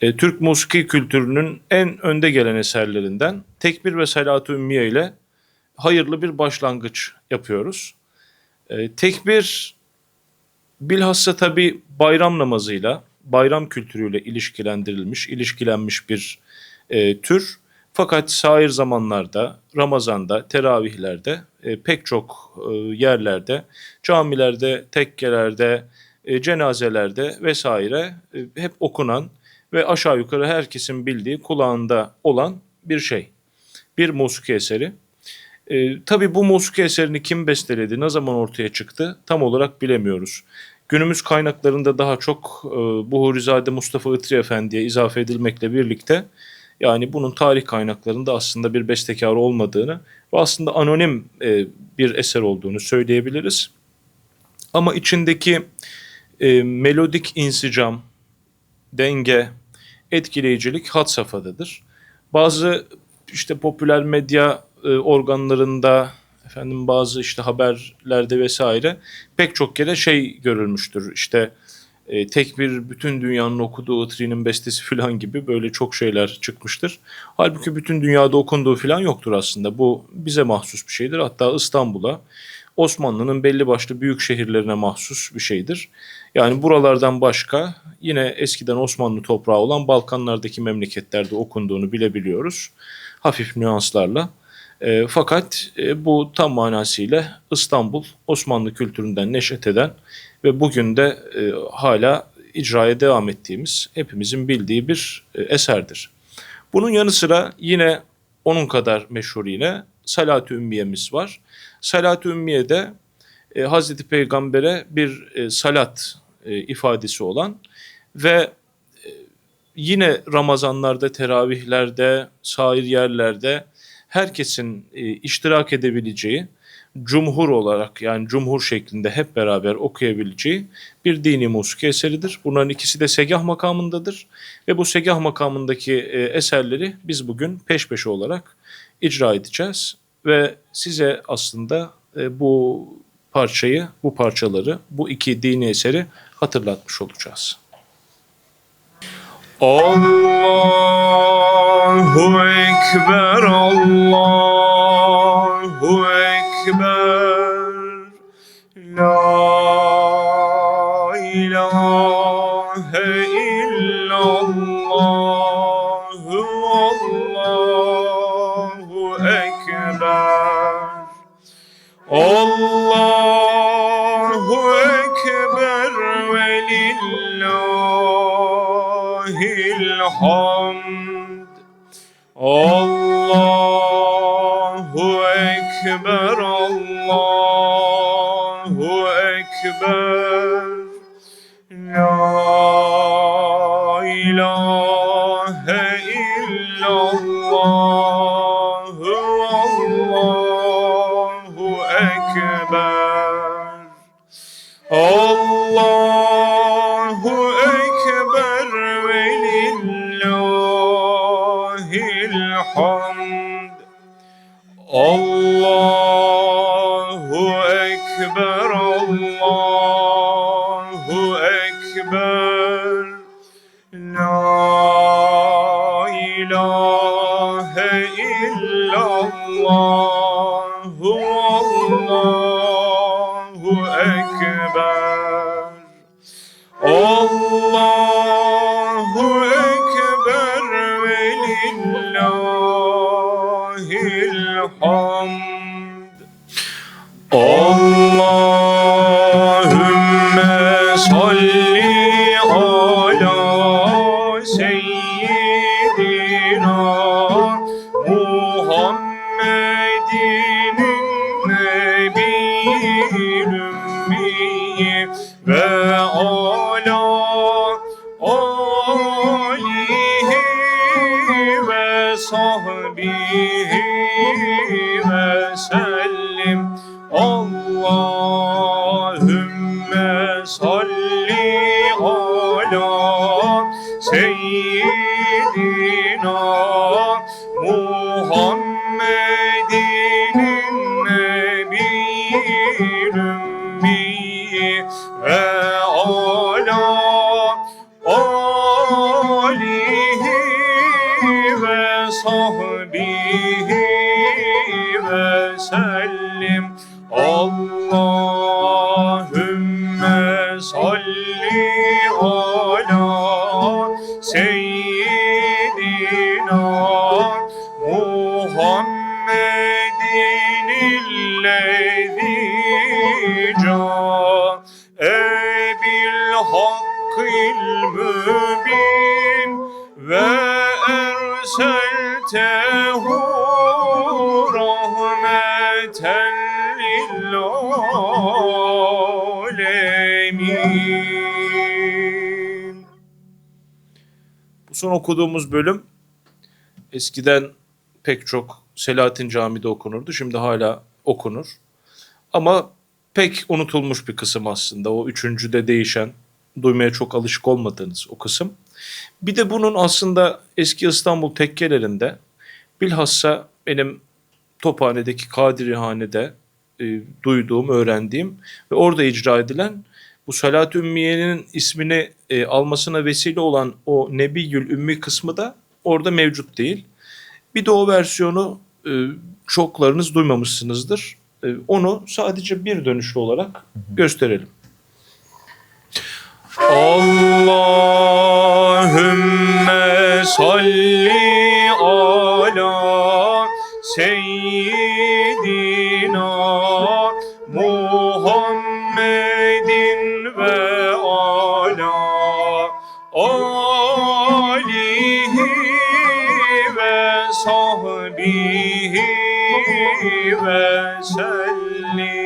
e, Türk musiki kültürünün en önde gelen eserlerinden Tekbir ve Salat-ı Ümmiye ile hayırlı bir başlangıç yapıyoruz. E, tekbir bilhassa tabi bayram namazıyla, bayram kültürüyle ilişkilendirilmiş, ilişkilenmiş bir e, tür. Fakat sair zamanlarda, Ramazan'da, teravihlerde, e, pek çok e, yerlerde, camilerde, tekkelerde, e, cenazelerde vesaire e, hep okunan ve aşağı yukarı herkesin bildiği, kulağında olan bir şey. Bir musiki eseri. E, tabii bu musiki eserini kim besteledi, ne zaman ortaya çıktı tam olarak bilemiyoruz. Günümüz kaynaklarında daha çok e, Buhurizade Mustafa Itri Efendi'ye izafe edilmekle birlikte yani bunun tarih kaynaklarında aslında bir bestekar olmadığını ve aslında anonim e, bir eser olduğunu söyleyebiliriz. Ama içindeki e, melodik insicam, denge, etkileyicilik had safhadadır. Bazı işte popüler medya e, organlarında efendim bazı işte haberlerde vesaire pek çok kere şey görülmüştür. İşte e, tek bir bütün dünyanın okuduğu Itri'nin bestesi falan gibi böyle çok şeyler çıkmıştır. Halbuki bütün dünyada okunduğu falan yoktur aslında. Bu bize mahsus bir şeydir. Hatta İstanbul'a Osmanlı'nın belli başlı büyük şehirlerine mahsus bir şeydir. Yani buralardan başka yine eskiden Osmanlı toprağı olan Balkanlardaki memleketlerde okunduğunu bilebiliyoruz. Hafif nüanslarla. E, fakat e, bu tam manasıyla İstanbul Osmanlı kültüründen neşet eden ve bugün de e, hala icraya devam ettiğimiz hepimizin bildiği bir e, eserdir. Bunun yanı sıra yine onun kadar meşhur yine Salat-ı Ümmiye'miz var. Salat-ı Ümmiye'de e, Hazreti Peygamber'e bir e, salat e, ifadesi olan ve e, yine Ramazanlarda, teravihlerde, sair yerlerde herkesin e, iştirak edebileceği, cumhur olarak yani cumhur şeklinde hep beraber okuyabileceği bir dini musiki eseridir. Bunların ikisi de segah makamındadır ve bu segah makamındaki e, eserleri biz bugün peş peşe olarak icra edeceğiz ve size aslında e, bu parçayı, bu parçaları, bu iki dini eseri hatırlatmış olacağız. Allahu Ekber, Allahu Ekber, La Allahu Ekber ve lillahil hamd. Allahu Ekber, Allahu Ekber. La ilahe illallah, hamd. Allahu Ekber, Allahu Ekber. La ilahe illallah, Allahu Muhammedin nebiyil ümmi ve ala sahbihi ve sellim Allahümme salli ala seyyidina hakkil mübin ve erseltehu rahmeten lil alemin. Bu son okuduğumuz bölüm eskiden pek çok Selahattin Camii'de okunurdu. Şimdi hala okunur. Ama pek unutulmuş bir kısım aslında. O üçüncüde değişen, duymaya çok alışık olmadığınız o kısım. Bir de bunun aslında eski İstanbul tekkelerinde bilhassa benim Tophane'deki Kadirihane'de e, duyduğum, öğrendiğim ve orada icra edilen bu Salat-ı Ümmiye'nin ismini e, almasına vesile olan o Nebiyül Ümmi kısmı da orada mevcut değil. Bir de o versiyonu e, çoklarınız duymamışsınızdır. E, onu sadece bir dönüşlü olarak gösterelim. Allahümme salli ala seyyidina Muhammedin ve ala alihi ve sahbihi ve sellim